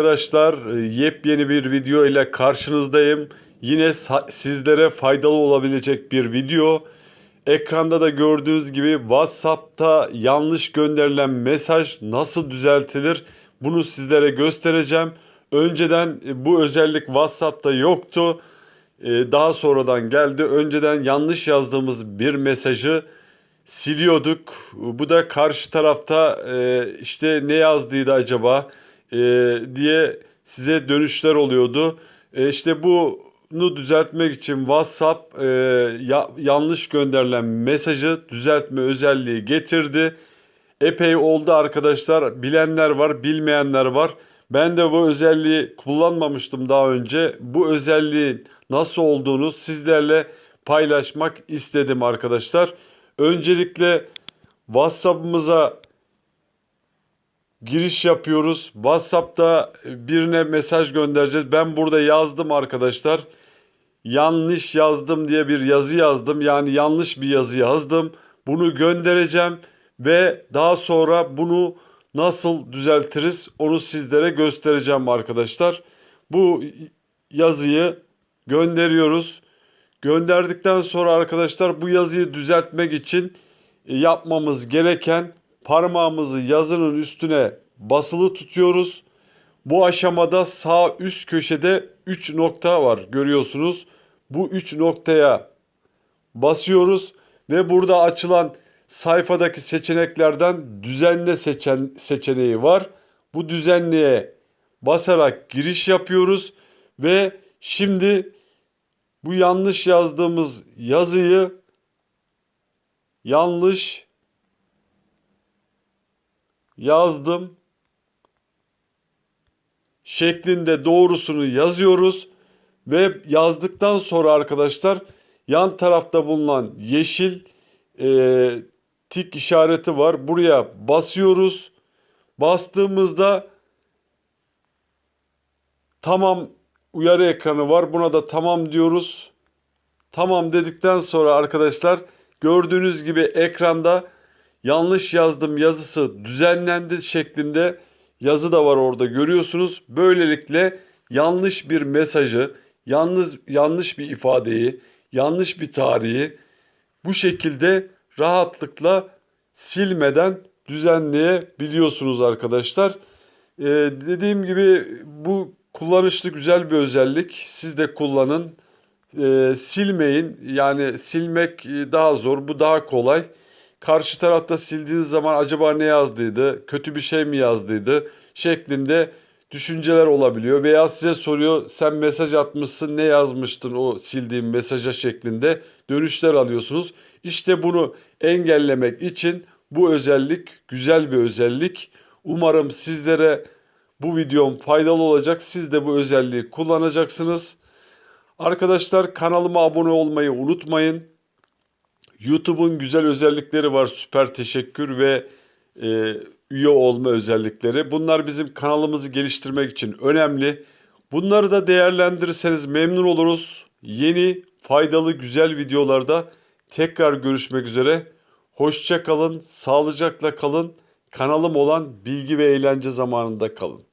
Arkadaşlar e, yepyeni bir video ile karşınızdayım. Yine sizlere faydalı olabilecek bir video. Ekranda da gördüğünüz gibi WhatsApp'ta yanlış gönderilen mesaj nasıl düzeltilir? Bunu sizlere göstereceğim. Önceden e, bu özellik WhatsApp'ta yoktu. E, Daha sonradan geldi. Önceden yanlış yazdığımız bir mesajı siliyorduk. Bu da karşı tarafta işte ne yazdıydı acaba e, diye size dönüşler oluyordu. E, işte bunu düzeltmek için WhatsApp e, ya- yanlış gönderilen mesajı düzeltme özelliği getirdi. Epey oldu arkadaşlar. Bilenler var, bilmeyenler var. Ben de bu özelliği kullanmamıştım daha önce. Bu özelliğin nasıl olduğunu sizlerle paylaşmak istedim arkadaşlar. Öncelikle WhatsApp'ımıza giriş yapıyoruz. WhatsApp'ta birine mesaj göndereceğiz. Ben burada yazdım arkadaşlar. Yanlış yazdım diye bir yazı yazdım. Yani yanlış bir yazı yazdım. Bunu göndereceğim ve daha sonra bunu nasıl düzeltiriz onu sizlere göstereceğim arkadaşlar. Bu yazıyı gönderiyoruz. Gönderdikten sonra arkadaşlar bu yazıyı düzeltmek için yapmamız gereken parmağımızı yazının üstüne basılı tutuyoruz. Bu aşamada sağ üst köşede 3 nokta var görüyorsunuz. Bu 3 noktaya basıyoruz ve burada açılan sayfadaki seçeneklerden düzenle seçen seçeneği var. Bu düzenliğe basarak giriş yapıyoruz ve şimdi bu yanlış yazdığımız yazıyı yanlış yazdım şeklinde doğrusunu yazıyoruz ve yazdıktan sonra arkadaşlar yan tarafta bulunan yeşil e, tik işareti var. Buraya basıyoruz. Bastığımızda tamam uyarı ekranı var. Buna da tamam diyoruz. Tamam dedikten sonra arkadaşlar gördüğünüz gibi ekranda yanlış yazdım yazısı düzenlendi şeklinde yazı da var orada görüyorsunuz. Böylelikle yanlış bir mesajı, yanlış yanlış bir ifadeyi, yanlış bir tarihi bu şekilde rahatlıkla silmeden düzenleyebiliyorsunuz arkadaşlar. Ee, dediğim gibi bu kullanışlı güzel bir özellik. Siz de kullanın. Ee, silmeyin. Yani silmek daha zor. Bu daha kolay. Karşı tarafta sildiğiniz zaman acaba ne yazdıydı? Kötü bir şey mi yazdıydı? Şeklinde düşünceler olabiliyor. Veya size soruyor sen mesaj atmışsın ne yazmıştın o sildiğim mesaja şeklinde dönüşler alıyorsunuz. İşte bunu engellemek için bu özellik güzel bir özellik. Umarım sizlere bu videom faydalı olacak. Siz de bu özelliği kullanacaksınız. Arkadaşlar kanalıma abone olmayı unutmayın. YouTube'un güzel özellikleri var. Süper teşekkür ve e, üye olma özellikleri. Bunlar bizim kanalımızı geliştirmek için önemli. Bunları da değerlendirirseniz memnun oluruz. Yeni, faydalı, güzel videolarda tekrar görüşmek üzere. Hoşça kalın, sağlıcakla kalın. Kanalım olan bilgi ve eğlence zamanında kalın.